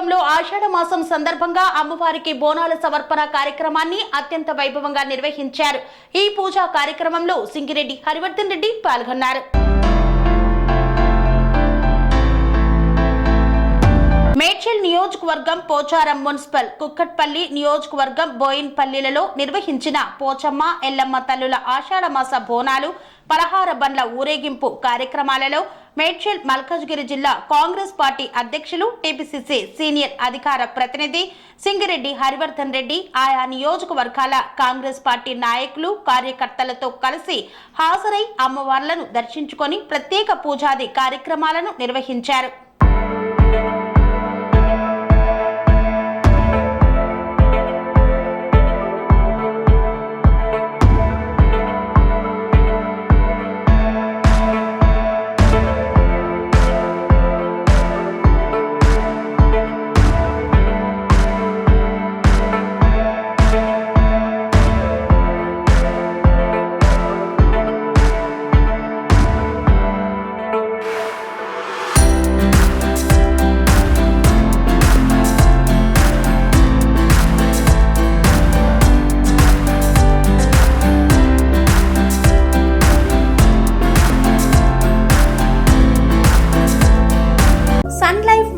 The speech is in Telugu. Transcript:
నియోజకవర్గంలో ఆషాఢ మాసం సందర్భంగా అమ్మవారికి బోనాల సమర్పణ కార్యక్రమాన్ని అత్యంత వైభవంగా నిర్వహించారు. ఈ పూజా కార్యక్రమంలో సింగిరెడ్డి హరివర్ధన్ రెడ్డి పాల్గొన్నారు. మేడ్చల్ నియోజకవర్గం పోచారం మున్సిపల్ కుక్కట్పల్లి నియోజకవర్గం బోయిన్పల్లిలలో నిర్వహించిన పోచమ్మ ఎల్లమ్మ తల్లుల ఆషాఢమాస బోనాలు పలహార బండ్ల ఊరేగింపు కార్యక్రమాలలో మేడ్చల్ మల్కాజ్గిరి జిల్లా కాంగ్రెస్ పార్టీ అధ్యక్షులు టీపీసీసీ సీనియర్ అధికార ప్రతినిధి సింగిరెడ్డి హరివర్ధన్ రెడ్డి ఆయా నియోజకవర్గాల కాంగ్రెస్ పార్టీ నాయకులు కార్యకర్తలతో కలిసి హాజరై అమ్మవార్లను దర్శించుకొని ప్రత్యేక పూజాది కార్యక్రమాలను నిర్వహించారు.